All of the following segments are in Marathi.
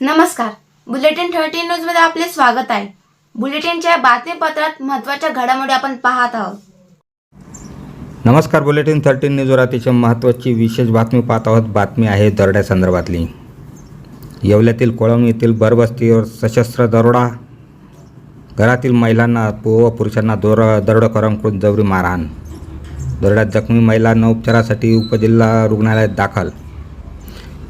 नमस्कार. बुलेटिन थर्टी न्यूजमध्ये आपले स्वागत आहे. बुलेटिनच्या बातमीपत्रात महत्त्वाच्या घडामोडी आपण पाहत आहोत. नमस्कार बुलेटिन थर्टीन न्यूजवर अतिशय महत्त्वाची विशेष बातमी पाहत आहोत. बातमी आहे दरोड्यासंदर्भातली येवल्यातील कोळम येथील बरबस्तीवर सशस्त्र दरोडा घरातील महिलांना व पुरुषांना दोर दरोडेखोरांकडून जबरी मारहाण. दरोड्यात जखमी महिलांना उपचारासाठी उपजिल्हा रुग्णालयात दाखल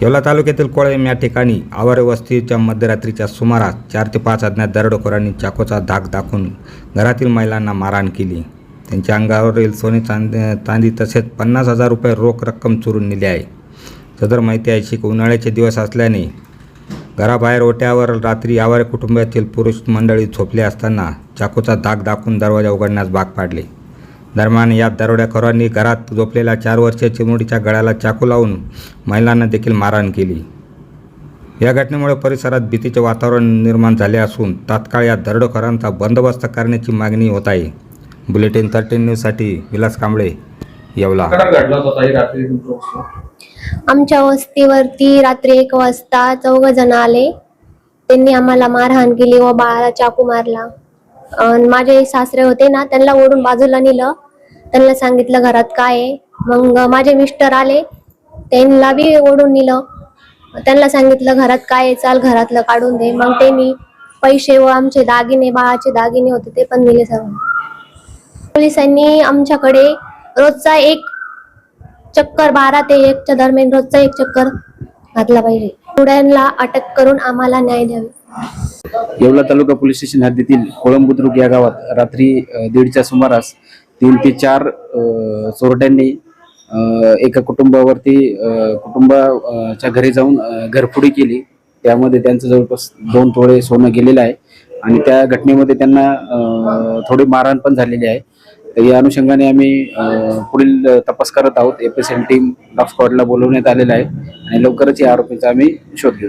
येवला तालुक्यातील कोळेम या ठिकाणी आवारे वस्तीच्या मध्यरात्रीच्या सुमारास चार ते पाच अज्ञात दरोडेखोरांनी चाकूचा धाक दाखवून घरातील महिलांना मारहाण केली. त्यांच्या अंगावरील सोने चांदी चांदी तसेच पन्नास हजार रुपये रोख रक्कम चोरून नेली आहे. सदर माहिती आहे की उन्हाळ्याचे दिवस असल्याने घराबाहेर ओट्यावर रात्री आवारे कुटुंबातील पुरुष मंडळी झोपले असताना चाकूचा धाक दाखवून दरवाजा उघडण्यास भाग पाडले. दरम्यान या दरोड्याखोरांनी घरात झोपलेल्या चार वर्षीय चिमुरडीच्या गळ्याला चाकू लावून महिलांना देखील मारहाण केली. या घटनेमुळे परिसरात भीतीचे वातावरण निर्माण झाले असून तात्काळ या दरोडेखोरांचा बंदोबस्त करण्याची मागणी होत आहे. बुलेटिन थर्टीन न्यूजसाठी विलास कांबळे येवला. ही? आमच्या वस्तीवरती रात्री एक वाजता चौघ जण आले. त्यांनी आम्हाला मारहाण केली व बाळाला चाकू मारला. माझे सासरे होते ना त्यांना ओढून बाजूला नेलं. त्यांना सांगितलं घरात काय आहे? मग माझे मिस्टर आले त्यांना बी ओढून नेलं. त्यांना सांगितलं घरात काय आहे? चाल घरातलं काढून दे. मग त्यांनी पैसे व आमचे दागिने बाळाचे दागिने होते ते पण दिले सर्व पोलिसांनी आमच्याकडे रोजचा एक चक्कर बारा ते एकच्या दरम्यान रोजचा एक चक्कर घातला पाहिजे. पुढ्यांना अटक करून आम्हाला न्याय द्यावे. येवला तालुका पोलीस स्टेशन हद्दीतील कोळंबुद्रुक या गावात रात्री दीडच्या सुमारास तीन ते चार चोरट्यांनी एका कुटुंबावरती कुटुंबाच्या घरी जाऊन अ, घरफोडी केली. त्यामध्ये त्यांचं जवळपास दोन तोळे सोनं गेलेलं आहे आणि त्या घटनेमध्ये त्यांना थोडी मारहाण पण झालेली आहे. तर या अनुषंगाने आम्ही पुढील तपास करत आहोत. F S L team dog स्क्वॉडला बोलवण्यात आलेलं आहे आणि लवकरच या आरोपीचा आम्ही शोध घेऊ.